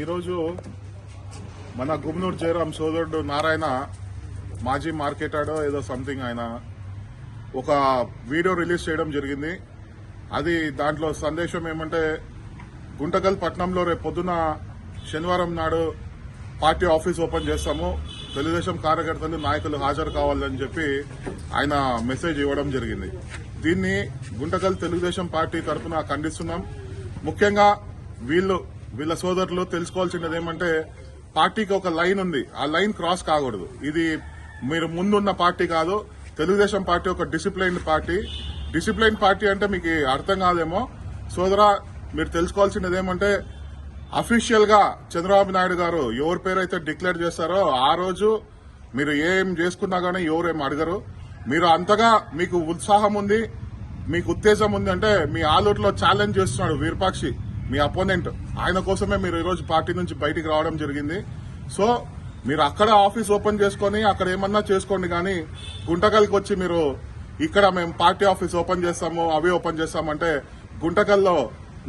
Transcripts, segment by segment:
ఈరోజు మన గుమ్నూరు జయరాం సోదరుడు నారాయణ మాజీ మార్కెటాడో ఏదో సంథింగ్ ఆయన ఒక వీడియో రిలీజ్ చేయడం జరిగింది. అది దాంట్లో సందేశం ఏమంటే గుంటకల్ పట్నంలో రేపు పొద్దున శనివారం నాడు పార్టీ ఆఫీస్ ఓపెన్ చేస్తాము. తెలుగుదేశం కార్యకర్తలు నాయకులు హాజరు కావాలని చెప్పి ఆయన మెసేజ్ ఇవ్వడం జరిగింది. దీన్ని గుంటకల్ తెలుగుదేశం పార్టీ తరఫున ఖండిస్తున్నాం. ముఖ్యంగా వీళ్ళు వీళ్ళ సోదరులు తెలుసుకోవాల్సినది ఏమంటే పార్టీకి ఒక లైన్ ఉంది. ఆ లైన్ క్రాస్ కాకూడదు. ఇది మీరు ముందున్న పార్టీ కాదు తెలుగుదేశం పార్టీ ఒక డిసిప్లైన్ పార్టీ. డిసిప్లైన్ పార్టీ అంటే మీకు అర్థం కాదేమో. సోదరా మీరు తెలుసుకోవాల్సినది ఏమంటే అఫీషియల్గా చంద్రబాబు నాయుడు గారు ఎవరి పేరు అయితే డిక్లేర్ చేస్తారో ఆ రోజు మీరు ఏం చేసుకున్నా గానీ ఎవరేం అడగరు. మీరు అంతగా మీకు ఉత్సాహం ఉంది మీకు ఉత్తేజం ఉంది అంటే మీ ఆలూరులో ఛాలెంజ్ చేస్తున్నాడు వీరపాక్షి. మీ అపోనెంట్. ఆయన కోసమే మీరు ఈరోజు పార్టీ నుంచి బయటికి రావడం జరిగింది. సో మీరు అక్కడ ఆఫీస్ ఓపెన్ చేసుకొని అక్కడ ఏమన్నా చేసుకోండి కానీ గుంటకల్కి వచ్చి మీరు ఇక్కడ మేము పార్టీ ఆఫీస్ ఓపెన్ చేస్తాము అవి ఓపెన్ చేస్తామంటే గుంటకల్లో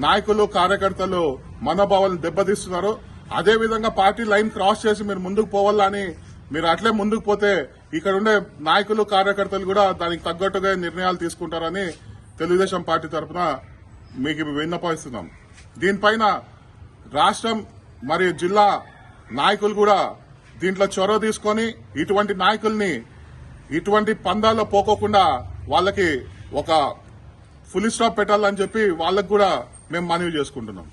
నాయకులు కార్యకర్తలు మనోభావాలను దెబ్బతీస్తున్నారు. అదే విధంగా పార్టీ లైన్ క్రాస్ చేసి మీరు ముందుకు పోవాలని మీరు అట్లే ముందుకు పోతే ఇక్కడ ఉండే నాయకులు కార్యకర్తలు కూడా దానికి తగ్గట్టుగా నిర్ణయాలు తీసుకుంటారని తెలుగుదేశం పార్టీ తరఫున మీకు విన్నపిస్తున్నాం దీనిపైన రాష్ట్రం మరియు జిల్లా నాయకులు కూడా దీంట్లో చొరవ తీసుకొని ఇటువంటి నాయకుల్ని ఇటువంటి పందాల్లో పోకోకుండా వాళ్ళకి ఒక ఫుల్ స్టాప్ పెట్టాలని చెప్పి వాళ్ళకు కూడా మేము మనవి చేసుకుంటున్నాం.